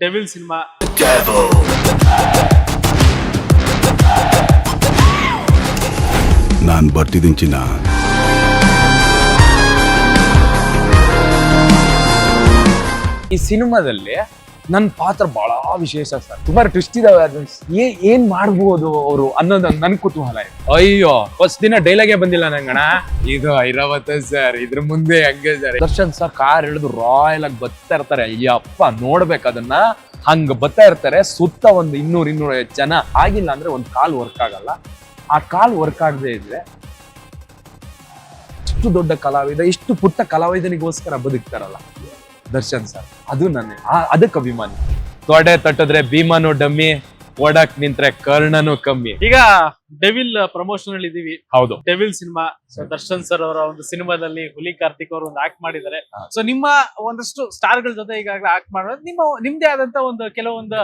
Devil cinema ನಾನು ಬರ್ತಿದ್ದೀನಿ ಚಿನ್ನ ಈ ಸಿನಿಮಾದಲ್ಲಿ ನನ್ನ ಪಾತ್ರ ಬಹಳ ವಿಶೇಷ ಸರ್. ತುಂಬಾ ಟ್ವಿಸ್ಟ್ ಇದಾವೆ ಏ- ಏನ್ ಮಾಡ್ಬೋದು ಅವರು ಅನ್ನೋದು ನನ್ ಕುತೂಹಲ ಇದೆ. ಅಯ್ಯೋ ಫಸ್ಟ್ ದಿನ ಡೈಲಾಗೆ ಬಂದಿಲ್ಲ ನಂಗಣ ಇದು ಐರಾವತ ಸರ್, ಇದ್ರ ಮುಂದೆ ಹಂಗೆ ಸರ್. ದರ್ಶನ್ ಸರ್ ಕಾರ್ ಹಿಡಿದು ರಾಯಲ್ ಆಗಿ ಬತ್ತಾ ಇರ್ತಾರೆ. ಅಯ್ಯಪ್ಪ, ನೋಡ್ಬೇಕು ಅದನ್ನ. ಹಂಗ ಬರ್ತಾ ಇರ್ತಾರೆ. ಸುತ್ತ ಒಂದು ಇನ್ನೂರ್ ಇನ್ನೂರ ಜನ. ಆಗಿಲ್ಲ ಅಂದ್ರೆ ಒಂದ್ ಕಾಲ್ ವರ್ಕ್ ಆಗಲ್ಲ. ಆ ಕಾಲ್ ವರ್ಕ್ ಆಗದೆ ಇದ್ರೆ ಇಷ್ಟು ದೊಡ್ಡ ಕಲಾವಿದ, ಇಷ್ಟು ಪುಟ್ಟ ಕಲಾವಿದನಿಗೋಸ್ಕರ ಬದುಕ್ತಾರಲ್ಲ. ದರ್ಶನ್ ಸರ್. ಅದು ನನ್ನ ಅದಕ್ಕೆ ಅಭಿಮಾನಿ. ತೊಡೆ ತಟ್ಟಿದ್ರೆ ಭೀಮಾನು ಡಮ್ಮಿ ಓಡಾಕ್ ನಿಂತ್ರೆ ಕರ್ಣನು ಕಮ್ಮಿ. ಈಗ ಡೆವಿಲ್ ಪ್ರಮೋಷನ್ ಅಲ್ಲಿ ಇದೀವಿ. ಹೌದು. Devil cinema so Darshan sir ಅವರ ಒಂದು ಸಿನಿಮಾದಲ್ಲಿ ಹುಲಿ ಕಾರ್ತಿಕ್ ಅವರು ಒಂದು ಆಕ್ಟ್ ಮಾಡಿದ್ದಾರೆ. ಸೊ ನಿಮ್ಮ ಒಂದಷ್ಟು ಸ್ಟಾರ್ಗಳ ಜೊತೆ ಈಗಾಗಲೇ ಆಕ್ಟ್ ಮಾಡೋದು ನಿಮ್ಮ ನಿಮ್ದೇ ಆದಂತ ಒಂದು ಕೆಲವೊಂದು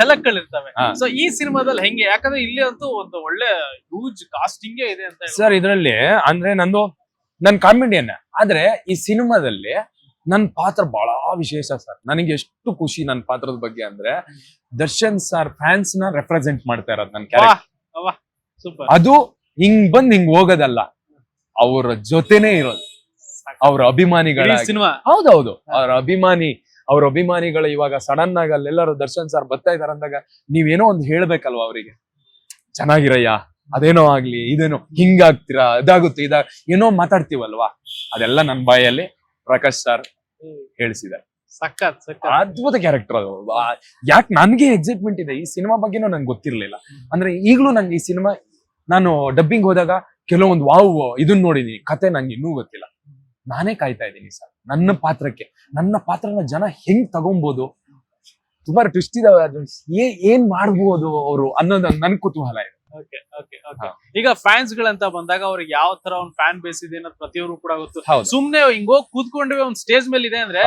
ಝಲಕ್ಗಳಿರ್ತವೆ ಹಾ. ಸೊ ಈ ಸಿನಿಮಾದಲ್ಲಿ ಹೆಂಗೆ? ಯಾಕಂದ್ರೆ ಇಲ್ಲಿ ಅಂತೂ ಒಂದು ಒಳ್ಳೆ ಹ್ಯೂಜ್ ಕಾಸ್ಟಿಂಗ್ ಇದೆ ಅಂತ. ಸರ್ ಇದರಲ್ಲಿ ಅಂದ್ರೆ ನಂದು ನನ್ ಕಾಮಿಡಿಯನ್ ಆದ್ರೆ ಈ ಸಿನಿಮಾದಲ್ಲಿ ನನ್ನ ಪಾತ್ರ ಬಹಳ ವಿಶೇಷ ಸರ್. ನನಗೆ ಎಷ್ಟು ಖುಷಿ ನನ್ನ ಪಾತ್ರದ ಬಗ್ಗೆ ಅಂದ್ರೆ ದರ್ಶನ್ ಸರ್ ಫ್ಯಾನ್ಸ್ನ ರೆಪ್ರೆಸೆಂಟ್ ಮಾಡ್ತಾ ಇರೋದು ನನ್ನ ಕ್ಯಾರೆಕ್ಟರ್ ಅದು ಹಿಂಗ್ ಬಂದ್ ಹಿಂಗ್ ಹೋಗೋದಲ್ಲ ಅವರ ಜೊತೆನೆ ಇರೋದು. ಅವ್ರ ಅಭಿಮಾನಿಗಳ ಸಿನಿಮಾ ಹೌದೌದು. ಅವ್ರ ಅಭಿಮಾನಿ ಅವ್ರ ಅಭಿಮಾನಿಗಳು ಇವಾಗ ಸಡನ್ ಆಗಿ ಅಲ್ಲೆಲ್ಲರೂ ದರ್ಶನ್ ಸರ್ ಬರ್ತಾ ಇದಾರೆ ಅಂದಾಗ ನೀವೇನೋ ಒಂದ್ ಹೇಳ್ಬೇಕಲ್ವಾ ಅವರಿಗೆ? ಚೆನ್ನಾಗಿರಯ್ಯ? ಅದೇನೋ ಆಗ್ಲಿ ಇದೇನೋ ಹಿಂಗಾಗ್ತೀರಾ ಅದಾಗುತ್ತೆ ಇದಾಗ ಏನೋ ಮಾತಾಡ್ತೀವಲ್ವಾ? ಅದೆಲ್ಲ ನನ್ನ ಬಾಯಲ್ಲಿ ಪ್ರಕಾಶ್ ಸರ್ ಹೇಳಿಸಿದ್ದಾರೆ. ಸಖತ್ ಸಖತ್. ಅದ್ಭುತ ಕ್ಯಾರೆಕ್ಟರ್ ಅದು. ಯಾಕೆ ನನ್ಗೆ ಎಕ್ಸೈಟ್ಮೆಂಟ್ ಇದೆ? ಈ ಸಿನಿಮಾ ಬಗ್ಗೆನೂ ನಂಗೆ ಗೊತ್ತಿರ್ಲಿಲ್ಲ. ಅಂದ್ರೆ ಈಗಲೂ ನಂಗೆ ಈ ಸಿನಿಮಾ ನಾನು ಡಬ್ಬಿಂಗ್ ಹೋದಾಗ ಕೆಲವೊಂದು ವಾವ್ ಇದನ್ನ ನೋಡಿದೀನಿ. ಕತೆ ನಂಗೆ ಇನ್ನೂ ಗೊತ್ತಿಲ್ಲ. ನಾನೇ ಕಾಯ್ತಾ ಇದ್ದೀನಿ ಸರ್ ನನ್ನ ಪಾತ್ರಕ್ಕೆ ನನ್ನ ಪಾತ್ರನ ಜನ ಹೆಂಗ್ ತಗೊಂಬೋದು? ತುಂಬಾ ಟ್ವಿಸ್ಟ್ ಇದಾವೆ ಏನ್ ಮಾಡ್ಬೋದು ಅವರು ಅನ್ನೋದು ನನ್ ಕುತೂಹಲ ಇದೆ. ಈಗ ಫ್ಯಾನ್ಸ್ ಗಳಂತ ಬಂದಾಗ ಅವ್ರಿಗೆ ಯಾವ ತರ ಒಂದು ಫ್ಯಾನ್ ಬೇಸ್ ಇದೆ ಅನ್ನೋದು ಪ್ರತಿಯೊಬ್ಬರು ಕೂಡ ಗೊತ್ತು. ಸುಮ್ನೆ ಹಿಂಗೋ ಕೂತ್ಕೊಂಡ್ವಿ ಒಂದ್ ಸ್ಟೇಜ್ ಮೇಲೆ ಇದೆ ಅಂದ್ರೆ.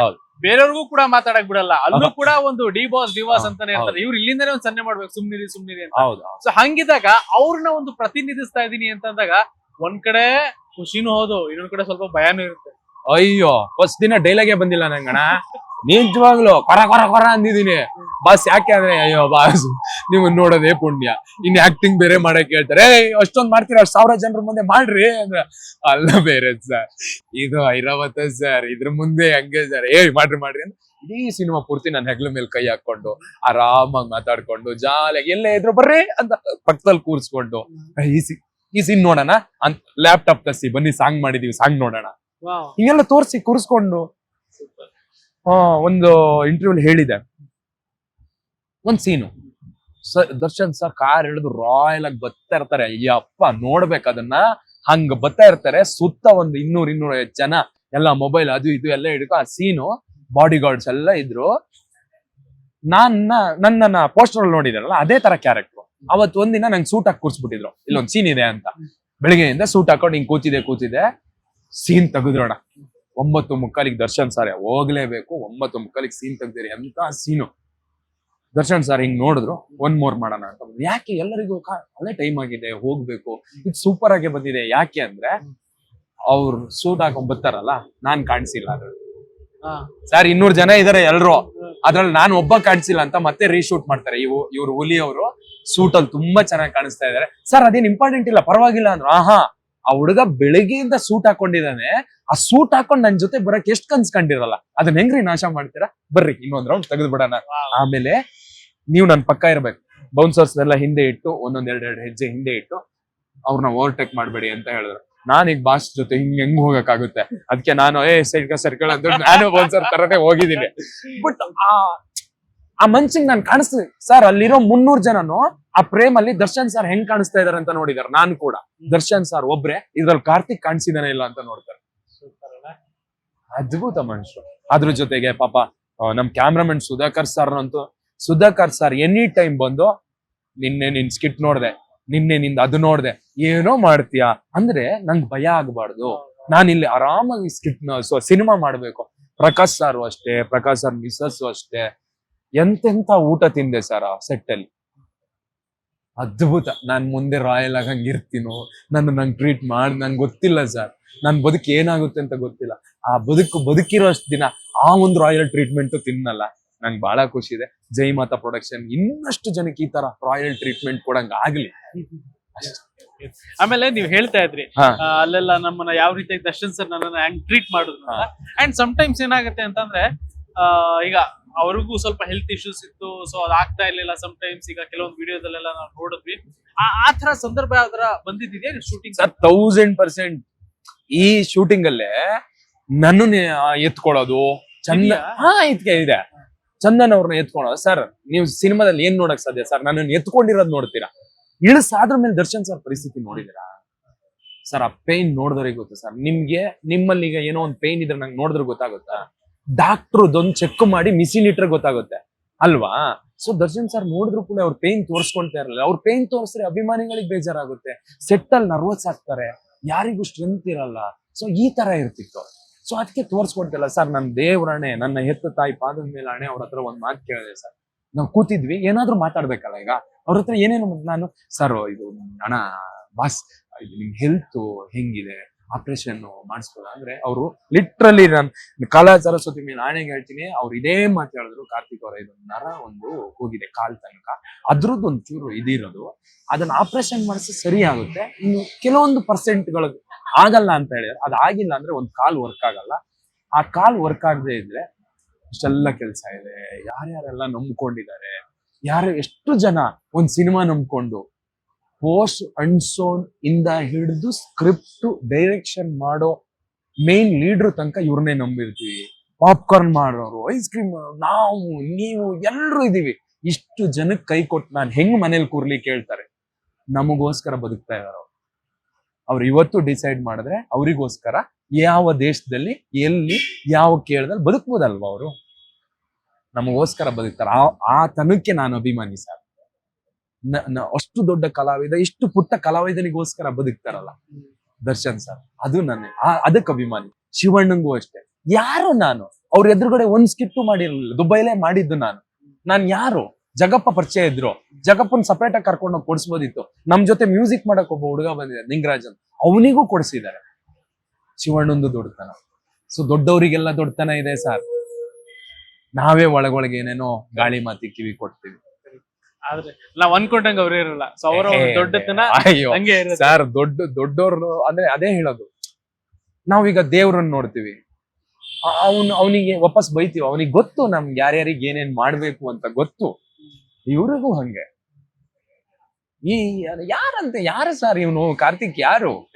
ಬೇರೆಯವ್ರಿಗೂ ಕೂಡ ಮಾತಾಡಕ್ ಬಿಡಲ್ಲ. ಅಲ್ಲೂ ಕೂಡ ಒಂದು ಡಿ ಬಾಸ್ ಡಿ ಬಾಸ್ ಅಂತಾನೆ ಹೇಳ್ತಾರೆ ಇವ್ರು ಇಲ್ಲಿಂದನೇ ಒಂದು ಸನ್ನೆ ಮಾಡ್ಬೇಕು. ಸುಮ್ನಿರಿ ಸುಮ್ನಿರಿ ಅಂತ. ಹೌದು ಸೊ ಹಂಗಿದಾಗ ಅವ್ರನ್ನ ಒಂದು ಪ್ರತಿನಿಧಿಸ್ತಾ ಇದೀನಿ ಅಂತ ಅಂದಾಗ ಒಂದ್ ಕಡೆ ಖುಷಿನೂ ಹೌದು ಇನ್ನೊಂದ್ ಕಡೆ ಸ್ವಲ್ಪ ಭಯನೂ ಇರುತ್ತೆ. ಅಯ್ಯೋ ಫಸ್ಟ್ ದಿನ ಡೈಲಾಗೆ ಬಂದಿಲ್ಲ ನಂಗಣ ನಿಜವಾಗ್ಲು ಕೊರ ಕೊರ ಕೊರ ಅಂದಿದೀನಿ ಬಾಸ್ ಯಾಕೆ ಅಂದ್ರೆ ಅಯ್ಯೋ ಬಾಸ್ ನೀವು ನೋಡೋದೇ ಪುಣ್ಯ. ಇನ್ ಆಕ್ಟಿಂಗ್ ಬೇರೆ ಮಾಡಕ್ ಹೇಳ್ತಾರೆ. ಅಷ್ಟೊಂದ್ ಮಾಡ್ತೀರಾ? ಅಷ್ಟ್ ಸಾವಿರ ಜನರ ಮುಂದೆ ಮಾಡ್ರಿ ಅಂದ್ರೆ. ಅಲ್ಲ ಬೇರೆ ಸರ್ ಇದು ಐರಾವತ ಸರ್ ಇದ್ರ ಮುಂದೆ ಹಂಗೆ ಸರ್ ಏ ಮಾಡ್ರಿ ಮಾಡ್ರಿ ಅಂದ್ರೆ ಇಡೀ ಸಿನಿಮಾ ಪೂರ್ತಿ ನನ್ನ ಹೆಗ್ಲ ಮೇಲೆ ಕೈ ಹಾಕೊಂಡು ಆರಾಮಾಗಿ ಮಾತಾಡ್ಕೊಂಡು ಜಾಲಿಯಾಗಿ ಎಲ್ಲೇ ಇದ್ರು ಬರ್ರಿ ಅಂತ ಪಕ್ಕದಲ್ಲಿ ಕೂರ್ಸ್ಕೊಂಡು. ಈ ಸಿ ಈ ಸೀನ್ ನೋಡೋಣ? ಅಂತ ಲ್ಯಾಪ್ಟಾಪ್ ತರಿಸಿ ಬನ್ನಿ ಸಾಂಗ್ ಮಾಡಿದೀವಿ ಸಾಂಗ್ ನೋಡೋಣ. ಹಿಂಗೆಲ್ಲ ತೋರಿಸಿ ಕೂರಿಸ್ಕೊಂಡು. ಒಂದು ಇಂಟರ್ವ್ಯೂ ಹೇಳಿದೆ. ಒಂದ್ ಸೀನು ದರ್ಶನ್ ಸರ್ ಕಾರ್ ಹಿಡಿದು ರಾಯಲ್ ಆಗಿ ಬರ್ತಾ ಇರ್ತಾರೆ. ಅಯ್ಯಪ್ಪ ನೋಡ್ಬೇಕು ಅದನ್ನ. ಹಂಗ ಬರ್ತಾ ಇರ್ತಾರೆ. ಸುತ್ತ ಒಂದು ಇನ್ನೂರ್ ಇನ್ನೂರ ಜನ, ಎಲ್ಲ ಮೊಬೈಲ್ ಅದು ಇದು ಎಲ್ಲ ಹಿಡ್ಕೊ ಆ ಸೀನು ಬಾಡಿ ಗಾರ್ಡ್ಸ್ ಎಲ್ಲ ಇದ್ರು. ನನ್ನ ನನ್ನ ಪೋಸ್ಟರ್ ಅಲ್ಲಿ ನೋಡಿದಾರಲ್ಲ, ಅದೇ ತರ ಕ್ಯಾರೆಕ್ಟರ್ ಅವತ್ ಒಂದಿನ ನಂಗೆ ಸೂಟ್ ಹಾಕಿ ಕೂರ್ಸ್ಬಿಟ್ಟಿದ್ರು. ಇಲ್ಲೊಂದ್ ಸೀನ್ ಇದೆ ಅಂತ. ಬೆಳಿಗ್ಗೆಯಿಂದ ಸೂಟ್ ಹಾಕೊಂಡು ಹಿಂಗ್ ಕೂತಿದೆ ಕೂತಿದೆ. ಸೀನ್ ತೆಗೆದ್ರೋಣ. ಒಂಬತ್ತು ಮುಕ್ಕಾಲಿಗೆ ದರ್ಶನ್ ಸಾರೆ ಹೋಗ್ಲೇಬೇಕು ಒಂಬತ್ತು ಮುಕ್ಕಾಲಿಗೆ ಸೀನ್ ತೆಗ್ದಿರಿ ಅಂತ ಸೀನು ದರ್ಶನ್ ಸರ್ ಹಿಂಗ್ ನೋಡಿದ್ರು ಒನ್ ಮೋರ್ ಮಾಡೋಣ ಅಂತ ಯಾಕೆ ಎಲ್ಲರಿಗೂ ಒಳ್ಳೆ ಟೈಮ್ ಆಗಿದೆ ಹೋಗ್ಬೇಕು. ಇದು ಸೂಪರ್ ಆಗಿ ಬಂದಿದೆ. ಯಾಕೆ ಅಂದ್ರೆ ಅವ್ರು ಸೂಟ್ ಹಾಕೊಂಡ್ ಬರ್ತಾರಲ್ಲ ನಾನ್ ಕಾಣಿಸಿಲ್ಲ ಅದ್ರಲ್ಲಿ. ಸರ್ ಇನ್ನೂರ್ ಜನ ಇದಾರೆ ಎಲ್ರು. ಅದ್ರಲ್ಲಿ ನಾನು ಒಬ್ಬ ಕಾಣಿಸಿಲ್ಲ ಅಂತ ಮತ್ತೆ ರೀಶೂಟ್ ಮಾಡ್ತಾರೆ. ಇವು ಇವ್ರು ಹುಲಿ ಅವರು ಸೂಟ್ ಅಲ್ಲಿ ತುಂಬಾ ಚೆನ್ನಾಗಿ ಕಾಣಿಸ್ತಾ ಇದಾರೆ. ಸರ್ ಅದೇನ್ ಇಂಪಾರ್ಟೆಂಟ್ ಇಲ್ಲ? ಪರವಾಗಿಲ್ಲ ಅಂದ್ರು. ಆಹಾ. ಆ ಹುಡುಗ ಬೆಳಿಗ್ಗೆಯಿಂದ ಸೂಟ್ ಹಾಕೊಂಡಿದ್ದಾನೆ. ಆ ಸೂಟ್ ಹಾಕೊಂಡ್ ನನ್ ಜೊತೆ ಬರಕ್ ಎಷ್ಟ್ ಕನ್ಸ್ಕೊಂಡಿರಲ್ಲ ಅದನ್ನ ಹೆಂಗ್ರಿ ನಾಶ ಮಾಡ್ತೀರಾ? ಬರ್ರಿ ಇನ್ನೊಂದ್ ರೌಂಡ್ ತೆಗೆದು ಬಿಡೋಣ ಆಮೇಲೆ ನೀವು ನನ್ ಪಕ್ಕ ಇರ್ಬೇಕು. ಬೌನ್ಸರ್ಸ್ ಎಲ್ಲ ಹಿಂದೆ ಇಟ್ಟು ಒಂದೊಂದ್ ಎರಡ್ ಎರಡ್ ಹೆಜ್ಜೆ ಹಿಂದೆ ಇಟ್ಟು ಅವ್ರನ್ನ ಓವರ್ಟೇಕ್ ಮಾಡ್ಬೇಡಿ ಅಂತ ಹೇಳಿದ್ರು. ನಾನ್ ಈಗ ಬಾಸ್ ಜೊತೆ ಹಿಂಗ್ ಹೆಂಗ್ ಹೋಗಕ್ಕಾಗುತ್ತೆ? ಅದಕ್ಕೆ ನಾನು ಏ ಸೈಡ್ ಸರ್ಕಲ್ ಅಂತ. ನಾನು ಬೌನ್ಸರ್ ತರನೇ ಹೋಗಿದ್ದೀನಿ. ಬಟ್ ಆ ಆ ಮನ್ಸಿಗೆ ನಾನು ಕಾಣಿಸ್ತೀನಿ. ಸರ್ ಅಲ್ಲಿರೋ ಮುನ್ನೂರ್ ಜನನು ಆ ಪ್ರೇಮ್ ಅಲ್ಲಿ ದರ್ಶನ್ ಸರ್ ಹೆಂಗ್ ಕಾಣಿಸ್ತಾ ಇದಾರೆ ಅಂತ ನೋಡಿದಾರೆ. ನಾನು ಕೂಡ. ದರ್ಶನ್ ಸರ್ ಒಬ್ರೆ ಇದ್ರಲ್ಲಿ ಕಾರ್ತಿಕ್ ಕಾಣಿಸಿದಾನೆ ಇಲ್ಲ ಅಂತ ನೋಡ್ತಾರೆ. ಅದ್ಭುತ ಮನುಷ್ಯರು ಅದ್ರ ಜೊತೆಗೆ ಪಾಪ ನಮ್ ಕ್ಯಾಮ್ರಾಮನ್ ಸುಧಾಕರ್ ಸರ್ ಅಂತೂ ಸುಧಾಕರ್ ಸರ್ ಎನಿ ಟೈಮ್ ಬಂದು ನಿನ್ನೆ ನಿನ್ ಸ್ಕಿಟ್ ನೋಡ್ದೆ ನಿನ್ನೆ ನಿಂದ ಅದು ನೋಡ್ದೆ ಏನೋ ಮಾಡ್ತೀಯಾ? ಅಂದ್ರೆ ನಂಗೆ ಭಯ ಆಗ್ಬಾರ್ದು. ನಾನು ಇಲ್ಲಿ ಆರಾಮಾಗಿ ಸ್ಕಿಟ್ ಸಿನಿಮಾ ಮಾಡ್ಬೇಕು. ಪ್ರಕಾಶ್ ಸಾರು ಅಷ್ಟೇ ಪ್ರಕಾಶ್ ಸರ್ ಮಿಸಸ್ ಅಷ್ಟೇ. ಎಂತೆಂತ ಊಟ ತಿಂದೆ ಸರ್ ಆ ಸೆಟ್ ಅಲ್ಲಿ. ಅದ್ಭುತ. ನಾನ್ ಮುಂದೆ ರಾಯಲ್ ಆಗಿ ಹಂಗಿರ್ತೀನೋ ನನ್ನ ನಂಗೆ ಟ್ರೀಟ್ ಮಾಡಿ ನಂಗೆ ಗೊತ್ತಿಲ್ಲ ಸರ್. ನನ್ ಬದುಕು ಏನಾಗುತ್ತೆ ಅಂತ ಗೊತ್ತಿಲ್ಲ. ಆ ಬದುಕು ಬದುಕಿರೋ ಅಷ್ಟು ದಿನ ಆ ಒಂದು ರಾಯಲ್ ಟ್ರೀಟ್ಮೆಂಟ್ ತಿನ್ನಲ್ಲ. ನಂಗೆ ಬಹಳ ಖುಷಿ ಇದೆ. ಜೈ ಮಾತಾ ಪ್ರೊಡಕ್ಷನ್ ಇನ್ನಷ್ಟು ಜನಕ್ಕೆ ಈ ತರ ರಾಯಲ್ ಟ್ರೀಟ್ಮೆಂಟ್ ಕೊಡಂಗ ಆಗ್ಲಿ. ಆಮೇಲೆ ನೀವ್ ಹೇಳ್ತಾ ಇದ್ರಿ ಅಲ್ಲೆಲ್ಲ ನಮ್ಮನ್ನ ಯಾವ ರೀತಿ ದರ್ಶನ್ ಸರ್ ನನ್ನನ್ನ ಹ್ಯಾಂಗ್ ಟ್ರೀಟ್ ಮಾಡಿದ್ರು ಅಂಡ್ ಅಂಡ್ ಟೈಮ್ಸ್ ಏನಾಗುತ್ತೆ ಅಂತಂದ್ರೆ ಈಗ ಅವ್ರಿಗೂ ಸ್ವಲ್ಪ ಹೆಲ್ತ್ ಇಶ್ಯೂಸ್ ಇತ್ತು ಸೊ ಅದಾಗ್ತಾ ಆಗ್ತಾ ಸಮ್ ಟೈಮ್ಸ್ ಈಗ ಕೆಲವೊಂದು ವಿಡಿಯೋದಲ್ಲೆಲ್ಲ ನಾವು ನೋಡಿದ್ವಿ. ಆ ತರ ಸಂದರ್ಭ ಯಾವ್ದಾರ ಬಂದಿದ್ದೀನಿ ಶೂಟಿಂಗ್ ಸರ್ ತೌಸಂಡ್ ಪರ್ಸೆಂಟ್ ಈ ಶೂಟಿಂಗ್ ಅಲ್ಲೇ ನನ್ನ ಎತ್ಕೊಳ್ಳೋದು ಚಂದ? ಹಾ ಇದಕ್ಕೆ ಇದೆ. ಚಂದನ್ ಅವ್ರನ್ನ ಎತ್ಕೊಳ್ಳೋದು. ಸರ್ ನೀವು ಸಿನಿಮಾದಲ್ಲಿ ಏನ್ ನೋಡಕ್ ಸಾಧ್ಯ? ಸರ್ ನನ್ನನ್ನು ಎತ್ಕೊಂಡಿರೋದ್ ನೋಡ್ತೀರಾ? ಇಳಿಸಾದ್ರ ಮೇಲೆ ದರ್ಶನ್ ಸರ್ ಪರಿಸ್ಥಿತಿ ನೋಡಿದಿರಾ ಸರ್ ಆ ಪೇನ್ ನೋಡಿದ್ರೆ ಗೊತ್ತು ಸರ್? ನಿಮ್ಗೆ ನಿಮ್ಮಲ್ಲಿ ಈಗ ಏನೋ ಒಂದು ಪೇನ್ ಇದ್ರೆ ನಂಗೆ ನೋಡಿದ್ರೆ ಗೊತ್ತಾಗುತ್ತಾ? ಡಾಕ್ಟ್ರು ಅದೊಂದು ಚೆಕ್ ಮಾಡಿ ಮಿಸಿನ್ ಇಟ್ರೆ ಗೊತ್ತಾಗುತ್ತೆ. ಅಲ್ವಾ? ಸೊ ದರ್ಶನ್ ಸರ್ ನೋಡಿದ್ರು ಕೂಡ ಅವ್ರ ಪೇನ್ ತೋರಿಸ್ಕೊಳ್ತಾ ಇರಲಿಲ್ಲ. ಅವ್ರ ಪೇನ್ ತೋರಿಸ್ರೆ ಅಭಿಮಾನಿಗಳಿಗೆ ಬೇಜಾರಾಗುತ್ತೆ. ಸೆಟ್ ಅಲ್ಲಿ ನರ್ವಸ್ ಆಗ್ತಾರೆ. ಯಾರಿಗೂ ಸ್ಟ್ರೆಂತ್ ಇರಲ್ಲ. ಸೊ ಈ ತರ ಇರ್ತಿತ್ತು. ಸೊ ಅದಕ್ಕೆ ತೋರಿಸ್ಕೊಡ್ತಿಲ್ಲ. ಸರ್ ನನ್ನ ದೇವ್ರಣೆ ನನ್ನ ಹೆತ್ತ ತಾಯಿ ಪಾದದ ಮೇಲೆ ಅಣೆ ಅವ್ರ ಹತ್ರ ಒಂದ್ ಮಾತು ಕೇಳಿದೆ ಸರ್ ನಾವು ಕೂತಿದ್ವಿ. ಏನಾದ್ರೂ ಮಾತಾಡ್ಬೇಕಲ್ಲ ಈಗ? ಅವ್ರ ಹತ್ರ ಏನೇನು ನಾನು ಸರ್ ಇದು ಅಣ್ಣ ಬಾಸ್ ನಿಮ್ ಹೆಲ್ತ್ ಹೆಂಗಿದೆ? ಆಪರೇಷನ್ ಮಾಡಿಸ್ಬೋದು. ಅಂದ್ರೆ ಅವರು ಲಿಟ್ರಲಿ ನಾನು ಕಲಾ ಸರಸ್ವತಿ ಮೇಲೆ ಆಣೆಗೆ ಹೇಳ್ತೀನಿ, ಅವ್ರು ಇದೇ ಮಾತು ಹೇಳಿದ್ರು, ಕಾರ್ತಿಕ್ ಅವರ, ಇದು ನರ ಒಂದು ಹೋಗಿದೆ ಕಾಲ್ ತನಕ. ಅದ್ರದ್ದು ಒಂದು ಚೂರು ಇದಿರೋದು. ಅದನ್ನ ಆಪರೇಷನ್ ಮಾಡಿಸಿ ಸರಿ ಆಗುತ್ತೆ. ಇನ್ನು ಕೆಲವೊಂದು ಪರ್ಸೆಂಟ್ಗಳು ಆಗಲ್ಲ ಅಂತ ಹೇಳಿದ್ರೆ ಅದಾಗಿಲ್ಲ ಅಂದ್ರೆ ಒಂದು ಕಾಲ್ ವರ್ಕ್ ಆಗಲ್ಲ. ಆ ಕಾಲ್ ವರ್ಕ್ ಆಗದೆ ಇದ್ರೆ ಇಷ್ಟೆಲ್ಲ ಕೆಲಸ ಇದೆ. ಯಾರ್ಯಾರೆಲ್ಲ ನಂಬ್ಕೊಂಡಿದ್ದಾರೆ, ಯಾರು ಎಷ್ಟು ಜನ ಒಂದ್ ಸಿನಿಮಾ ನಂಬ್ಕೊಂಡು ಪೋಸ್ಟ್ ಅನ್ಸೋನ್ ಇಂದ ಹಿಡಿದು ಸ್ಕ್ರಿಪ್ಟ್ ಡೈರೆಕ್ಷನ್ ಮಾಡೋ ಮೇನ್ ಲೀಡರ್ ತನಕ ಇವ್ರನ್ನೇ ನಂಬಿರ್ತೀವಿ. ಪಾಪ್ಕಾರ್ನ್ ಮಾಡೋರು ಐಸ್ ಕ್ರೀಮ್ ನಾವು, ನೀವು ಎಲ್ಲರೂ ಇದೀವಿ ಇಷ್ಟು ಜನಕ್ಕೆ ಕೈ ಕೊಟ್ಟು ನಾನು ಹೆಂಗ್ ಮನೇಲಿ ಕೂರ್ಲಿ ಕೇಳ್ತಾರೆ. ನಮಗೋಸ್ಕರ ಬದುಕ್ತಾ ಇದಾರೆ ಅವ್ರು. ಇವತ್ತು ಡಿಸೈಡ್ ಮಾಡಿದ್ರೆ ಅವರಿಗೋಸ್ಕರ ಯಾವ ದೇಶದಲ್ಲಿ, ಎಲ್ಲಿ, ಯಾವ ಕೇಳ್ದಲ್ಲಿ ಬದುಕ್ಬೋದಲ್ವಾ ಅವರು? ನಮಗೋಸ್ಕರ ಬದುಕ್ತಾರೆ. ಆ ತನಕ್ಕೆ ನಾನು ಅಭಿಮಾನಿ ಸರ್. ಅಷ್ಟು ದೊಡ್ಡ ಕಲಾವಿದ, ಇಷ್ಟು ಪುಟ್ಟ ಕಲಾವಿದನಿಗೋಸ್ಕರ ಬದುಕ್ತಾರಲ್ಲ ದರ್ಶನ್ ಸರ್. ಅದು ನನ್ನ ಅದಕ್ಕೆ ಅಭಿಮಾನಿ. ಶಿವಣ್ಣಂಗೂ ಅಷ್ಟೇ. ಯಾರು ನಾನು? ಅವ್ರ ಎದುರುಗಡೆ ಒಂದ್ ಸ್ಕಿಟ್ಟು ಮಾಡಿರಲಿಲ್ಲ. ದುಬೈಲೇ ಮಾಡಿದ್ದು ನಾನು. ನಾನ್ ಯಾರು? ಜಗಪ್ಪ ಪರಿಚಯ ಇದ್ರು. ಜಗಪ್ಪನ್ ಸಪ್ರೇಟ್ ಆಗಿ ಕರ್ಕೊಂಡು ಕೊಡಿಸ್ಬೋದಿತ್ತು. ನಮ್ ಜೊತೆ ಮ್ಯೂಸಿಕ್ ಮಾಡಕ್ ಒಬ್ಬ ಹುಡುಗ ಬಂದಿದೆ ನಿಂಗರಾಜನ್. ಅವನಿಗೂ ಕೊಡಿಸಿದ್ದಾರೆ. ಶಿವಣ್ಣಂದು ದೊಡ್ಡತನ. ಸೊ ದೊಡ್ಡವರಿಗೆಲ್ಲ ದೊಡ್ಡತನ ಇದೆ ಸರ್. ನಾವೇ ಒಳಗೊಳಗೆ ಏನೇನೋ ಗಾಳಿ ಮಾತಿ ಕಿವಿ ಕೊಡ್ತೀವಿ. ಆದ್ರೆ ನಾವ್ ಅನ್ಕೊಂಡಂಗ ಅವ್ರು ಇರಲ್ಲ. ಸೊ ಅವರ ದೊಡ್ಡತನ ಹಂಗೆ ಸರ್ ದೊಡ್ಡ ದೊಡ್ಡವ್ರು ಅಂದ್ರೆ ಅದೇ ಹೇಳೋದು. ನಾವೀಗ ದೇವ್ರನ್ನ ನೋಡ್ತೀವಿ. ಅವನು ಅವನಿಗೆ ವಾಪಸ್ ಬೈತೀವಿ. ಅವನಿಗೆ ಗೊತ್ತು ನಮ್ಗೆ ಯಾರ್ಯಾರಿಗೆ ಏನೇನ್ ಮಾಡ್ಬೇಕು ಅಂತ ಗೊತ್ತು. ಇವ್ರಿಗೂ ಹಂಗೆ. ಈ ಯಾರಂತ ಯಾರು ಸರ್ ಇವನು? ಕಾರ್ತಿಕ್ ಯಾರು?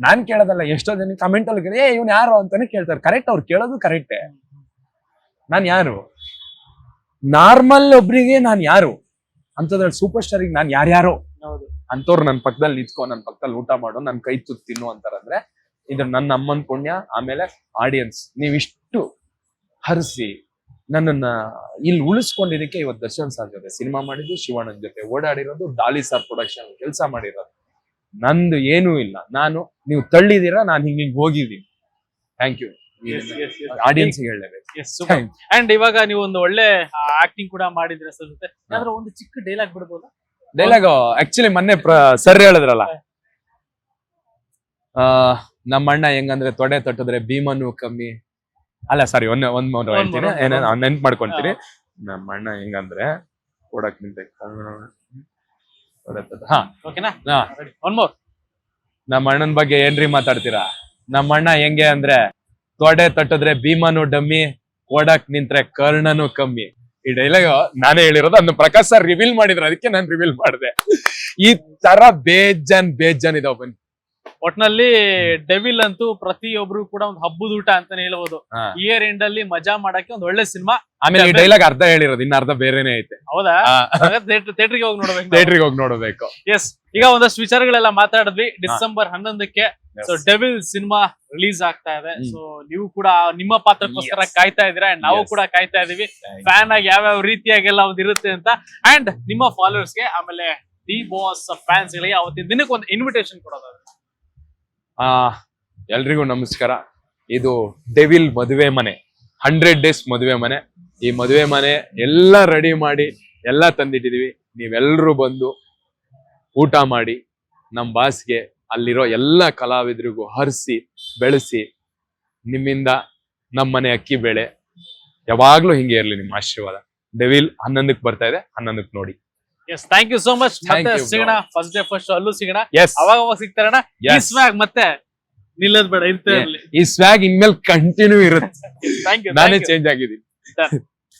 ನಾನ್ ಕೇಳೋದಲ್ಲ ಎಷ್ಟೋ ಜನ ಕಮೆಂಟ್ ಅಲ್ಲಿ ಏ ಇವ್ನು ಯಾರು? ಅಂತಾನೆ ಕೇಳ್ತಾರೆ. ಕರೆಕ್ಟ್ ಅವ್ರು ಕೇಳೋದು ಕರೆಕ್ಟೇ ನಾನ್ ಯಾರು? ನಾರ್ಮಲ್ ಒಬ್ರಿಗೆ ನಾನ್ ಯಾರು? ಅಂತದ್ರಲ್ಲಿ ಸೂಪರ್ ಸ್ಟಾರಿಗೆ ನಾನ್ ಯಾರ್ಯಾರೋ ಅಂತವ್ರು ನನ್ನ ಪಕ್ಕದಲ್ಲಿ ನಿಂತ್ಕೊ ನನ್ನ ಪಕ್ಕದಲ್ಲಿ ಊಟ ಮಾಡೋ ನನ್ನ ಕೈ ತುತ್ತು ತಿನ್ನು ಅಂತಾರಂದ್ರೆ ಇದು ನನ್ನ ಅಮ್ಮನ್ ಪುಣ್ಯ ಆಮೇಲೆ ಆಡಿಯನ್ಸ್ ನೀವಿಷ್ಟು ಹರಿಸಿ ನನ್ನನ್ನ ಇಲ್ಲಿ ಉಳಿಸ್ಕೊಂಡಿದ್ದಕ್ಕೆ ಇವತ್ತು ದರ್ಶನ್ ಸರ್ ಜೊತೆ ಸಿನಿಮಾ ಮಾಡಿದ್ದು ಶಿವಣ್ಣನ ಜೊತೆ ಓಡಾಡಿರೋದು ಡಾಲಿ ಸರ್ ಪ್ರೊಡಕ್ಷನ್ ಕೆಲಸ ಮಾಡಿರೋದು. ನಂದು ಏನೂ ಇಲ್ಲ. ನಾನು ನೀವು ತಳ್ಳಿದೀರಾ ನಾನು ಹಿಂಗೆ ಹಿಂಗೆ ಹೋಗಿದ್ದೀನಿ. ಥ್ಯಾಂಕ್ ಯು ಆಡಿಯನ್ಸ್ ಹೇಳಲೇಬೇಕು. ಅಂಡ್ ಇವಾಗ ನೀವು ಒಂದು ಒಳ್ಳೆ ಆಕ್ಟಿಂಗ್ ಕೂಡ ಮಾಡಿದ್ರೆ ಸರ್ ಜೊತೆ ಯಾವ್ದಾರ ಒಂದು ಚಿಕ್ಕ ಡೈಲಾಗ್ ಬಿಡಬಹುದು ಡೈಲಾಗ್ ಆಕ್ಚುಲಿ ಮೊನ್ನೆ ಸರ್ ಹೇಳಿದ್ರಲ್ಲ. ಆ ನಮ್ಮ ಅಣ್ಣ ಹೆಂಗಂದ್ರೆ ತೊಡೆ ತಟ್ಟಿದ್ರೆ ಭೀಮನು ಕಮ್ಮಿ. ಅಲ್ಲ ಸಾರಿ ಒಂದ್ ಒಂದ್ ಮೂರು ಹೇಳ್ತೀನಿ. ಏನೇನು ಏನ ನೆನ್ಪ್ ಮಾಡ್ಕೊಂತೀನಿ ನಮ್ಮ ಅಣ್ಣ ಹೆಂಗಂದ್ರೆ ಕೊಡಕ್ ನಿಂತೆ. ತೊಡೆ ತಟ್ಟ- ಹಾ ಓಕೆನಾ ಹಾ. ಒನ್ ಮೋರ್ ನಮ್ಮ ಅಣ್ಣನ ಬಗ್ಗೆ ಏನ್ರಿ ಮಾತಾಡ್ತೀರಾ? ನಮ್ಮ ಅಣ್ಣ ಹೆಂಗೆ ಅಂದ್ರೆ ತೊಡೆ ತಟ್ಟಿದ್ರೆ ಭೀಮನು ಡಮ್ಮಿ ಕೊಡಕ್ ನಿಂತ್ರೆ ಕರ್ಣನು ಕಮ್ಮಿ. ಈ ಡೈಲಾಗ್ ನಾನೇ ಹೇಳಿರೋದು ಅದನ್ನ ಪ್ರಕಾಶ್ ಸರ್ ರಿವೀಲ್ ಮಾಡಿದ್ರು ಅದಕ್ಕೆ ನಾನು ರಿವೀಲ್ ಮಾಡಿದೆ. ಈ ತರ ಬೇಜಾನ್ ಬೇಜಾನ್ ಇದಾವ ಬನ್ನಿ. ಒಟ್ನಲ್ಲಿ ಡೆವಿಲ್ ಅಂತೂ ಪ್ರತಿಯೊಬ್ರು ಕೂಡ ಒಂದು ಹಬ್ಬದ ಊಟ ಅಂತಾನೆ ಹೇಳ್ಬೋದು. ಇಯರ್ ಎಂಡ್ ಅಲ್ಲಿ ಮಜಾ ಮಾಡಕ್ಕೆ ಒಂದು ಒಳ್ಳೆ ಸಿನಿಮಾ. ಆಮೇಲೆ ಈ ಡೈಲಾಗ್ ಅರ್ಧ ಹೇಳಿರೋದು ಇನ್ನ ಅರ್ಧ ಬೇರೆನೆ ಐತೆ. ಹೌದಾ? ಥಿಯೇಟರ್ಗೆ ಹೋಗಿ ನೋಡ್ಬೇಕು ಥಿಯೇಟರ್ಗೆ ಹೋಗಿ ನೋಡ್ಬೇಕು. ಎಸ್ ಈಗ ಒಂದಷ್ಟು ವಿಚಾರಗಳೆಲ್ಲ ಮಾತಾಡಿದ್ವಿ. ಡಿಸೆಂಬರ್ ಹನ್ನೊಂದಕ್ಕೆ ಸೊ ಡೆವಿಲ್ ಸಿನಿಮಾ ರಿಲೀಸ್ ಆಗ್ತಾ ಇದೆ. ಸೊ ನೀವು ಕೂಡ ನಿಮ್ಮ ಪಾತ್ರಕ್ಕೋಸ್ಕರ ಕಾಯ್ತಾ ಇದ್ದೀರಾ? ಅಂಡ್ ನಾವು ಕೂಡ ಕಾಯ್ತಾ ಇದೀವಿ ಫ್ಯಾನ್ ಆಗಿ ಯಾವ್ಯಾವ ರೀತಿಯಾಗೆಲ್ಲ ಒಂದು ಇರುತ್ತೆ ಅಂತ. ಅಂಡ್ ನಿಮ್ಮ ಫಾಲೋವರ್ಸ್ಗೆ ಆಮೇಲೆ ದಿ ಬಾಸ್ ಫ್ಯಾನ್ಸ್ ಗಳಿಗೆ ಅವತ್ತಿನ ದಿನಕ್ಕೆ ಒಂದು ಇನ್ವಿಟೇಷನ್ ಕೊಡೋದಾದ್ರೆ ಆ ಎಲ್ರಿಗೂ ನಮಸ್ಕಾರ. ಇದು ಡೆವಿಲ್ ಮದುವೆ ಮನೆ. ಹಂಡ್ರೆಡ್ ಡೇಸ್ ಮದುವೆ ಮನೆ. ಈ ಮದುವೆ ಮನೆ ಎಲ್ಲ ರೆಡಿ ಮಾಡಿ ಎಲ್ಲ ತಂದಿಟ್ಟಿದೀವಿ. ನೀವೆಲ್ಲರೂ ಬಂದು ಊಟ ಮಾಡಿ ನಮ್ಮ ಬಾಸ್ಗೆ ಅಲ್ಲಿರೋ ಎಲ್ಲ ಕಲಾವಿದರಿಗೂ ಹರಿಸಿ ಬೆಳೆಸಿ ನಿಮ್ಮಿಂದ ನಮ್ಮನೆ ಅಕ್ಕಿ ಬೆಳೆ. ಯಾವಾಗ್ಲೂ ಹಿಂಗೆ ಇರಲಿ ನಿಮ್ಮ ಆಶೀರ್ವಾದ. ಡೆವಿಲ್ ಹನ್ನೊಂದಕ್ಕೆ ಬರ್ತಾ ಇದೆ ಹನ್ನೊಂದಕ್ಕೆ ನೋಡಿ. Yes thank you so much ಮತ್ತೆ ಸಿಗೋಣ ಫಸ್ಟ್ ಡೇ ಫಸ್ಟ್ ಅಲ್ಲೂ ಸಿಗೋಣ. ಎಸ್ ಅವಾಗ ಅವಾಗ ಸಿಗ್ತಾರಣ ಈ. ಸ್ವ್ಯಾಗ್ ಮತ್ತೆ ನಿಲ್ಲದ್ ಬೇಡ ಇರ್ತೇ Yeah. ಈ ಸ್ವ್ಯಾಗ್ ಇನ್ಮೇಲೆ ಕಂಟಿನ್ಯೂ ಇರುತ್ತೆ. ನಾನೇ ಚೇಂಜ್ ಆಗಿದ್ದೀನಿ.